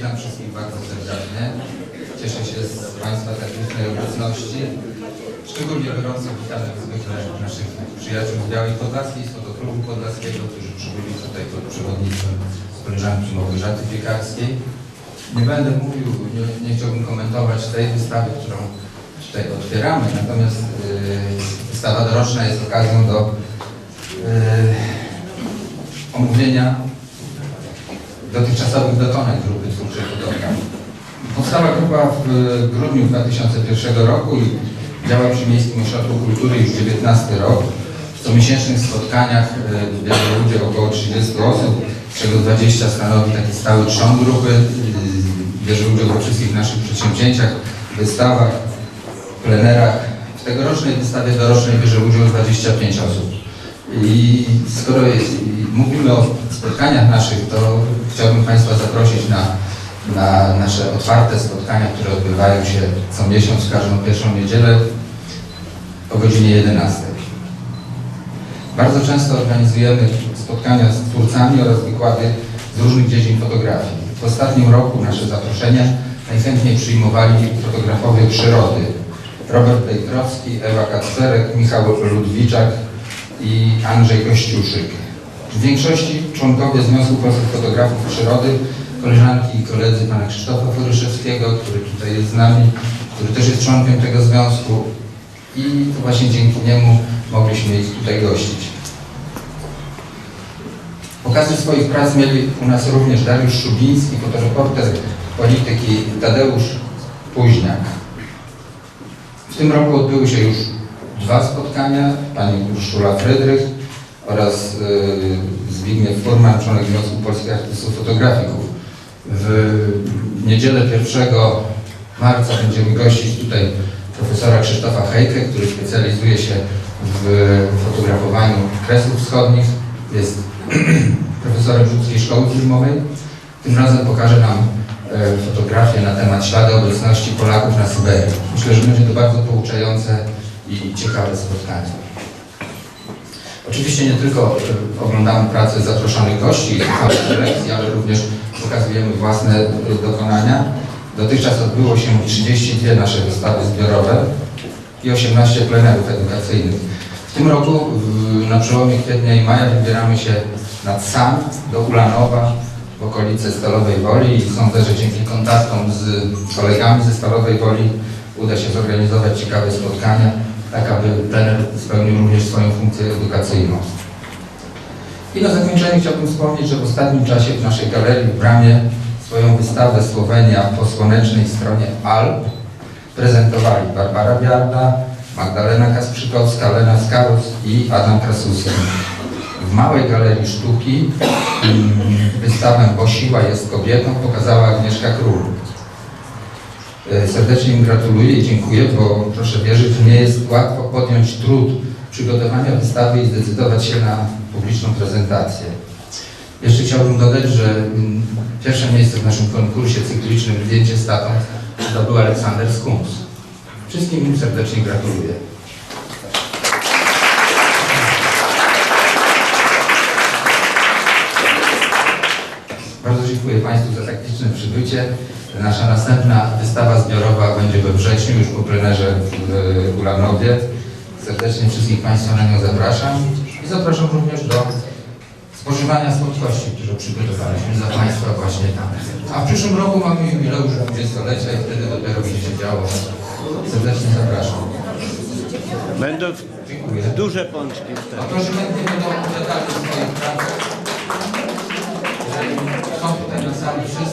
witam wszystkich bardzo serdecznie. Cieszę się z Państwa tak licznej obecności. Szczególnie gorąco witamy zwykle naszych przyjaciół z Białej Podlaskiej, z Fotoklubu Podlaskiego, którzy przybyli tutaj pod przewodnictwem koleżanki Małgorzaty Piekarskiej. Nie będę mówił, nie, nie chciałbym komentować tej wystawy, którą tutaj otwieramy, natomiast yy, wystawa doroczna jest okazją do yy, omówienia dotychczasowych dokonań grupy twórczej Fotograf. Powstała grupa w grudniu 2001 roku i działa przy Miejskim Ośrodku Kultury już 19 rok. W comiesięcznych spotkaniach e, bierze udział około 30 osób, z czego 20 stanowi taki stały trzon grupy. E, Bierze udział we wszystkich naszych przedsięwzięciach, wystawach, plenerach. W tegorocznej wystawie dorocznej bierze udział 25 osób. I skoro jest, mówimy o spotkaniach naszych, to chciałbym Państwa zaprosić na, na nasze otwarte spotkania, które odbywają się co miesiąc, w każdą pierwszą niedzielę o godzinie 11. Bardzo często organizujemy spotkania z twórcami oraz wykłady z różnych dziedzin fotografii. W ostatnim roku nasze zaproszenia najchętniej przyjmowali fotografowie przyrody. Robert Dejkrowski, Ewa Kacperek, Michał Ludwiczak, i Andrzej Kościuszyk. W większości członkowie Związku Polskich Fotografów Przyrody, koleżanki i koledzy pana Krzysztofa Foryszewskiego, który tutaj jest z nami, który też jest członkiem tego związku i to właśnie dzięki niemu mogliśmy ich tutaj gościć. Pokazy swoich prac mieli u nas również Dariusz Szubiński, fotoreporter polityki Tadeusz Późniak. W tym roku odbyły się już dwa spotkania, pani Urszula Frydrych oraz y, Zbigniew Furman, członek Związku Polskich Artystów Fotografików. W niedzielę 1 marca będziemy gościć tutaj profesora Krzysztofa Hejkę, który specjalizuje się w fotografowaniu kresów wschodnich. Jest profesorem Łódzkiej Szkoły Filmowej. Tym razem pokaże nam e, fotografię na temat ślady obecności Polaków na Syberii. Myślę, że będzie to bardzo pouczające i ciekawe spotkanie. Oczywiście nie tylko e, oglądamy pracę zaproszonych gości i słuchamy prelekcji, ale również pokazujemy własne e, dokonania. Dotychczas odbyło się 32 nasze wystawy zbiorowe i 18 plenerów edukacyjnych. W tym roku na przełomie kwietnia i maja wybieramy się nad San do Ulanowa w okolice Stalowej Woli i sądzę, że dzięki kontaktom z kolegami ze Stalowej Woli uda się zorganizować ciekawe spotkania, tak aby plener spełnił również swoją funkcję edukacyjną. I na zakończenie chciałbym wspomnieć, że w ostatnim czasie w naszej galerii w Bramie swoją wystawę Słowenia po słonecznej stronie Alp prezentowali Barbara Biarda, Magdalena Kasprzykowska, Lena Skarus i Adam Krasuski. W Małej Galerii Sztuki mm, wystawę Bo siła jest kobietą pokazała Agnieszka Król. E, Serdecznie im gratuluję i dziękuję, bo proszę wierzyć, nie jest łatwo podjąć trud przygotowania wystawy i zdecydować się na publiczną prezentację. Jeszcze chciałbym dodać, że mm, pierwsze miejsce w naszym konkursie cyklicznym Zdjęcie z tatą zdobył Aleksander Skums. Wszystkim im serdecznie gratuluję. Bardzo dziękuję Państwu za taktyczne przybycie. Nasza następna wystawa zbiorowa będzie we wrześniu, już po plenerze w Ulanowie. Serdecznie wszystkich Państwa na nią zapraszam i zapraszam również do spożywania słodkości, które przygotowaliśmy za Państwa właśnie tam. A w przyszłym roku mamy jubileusz 20-lecia i wtedy dopiero będzie się działo. Serdecznie zapraszam. Będą Dziękuję. duże pączki wtedy. Autorzy chętnie będą opowiadali o swoich pracach. Jeżeli są tutaj na sali wszyscy,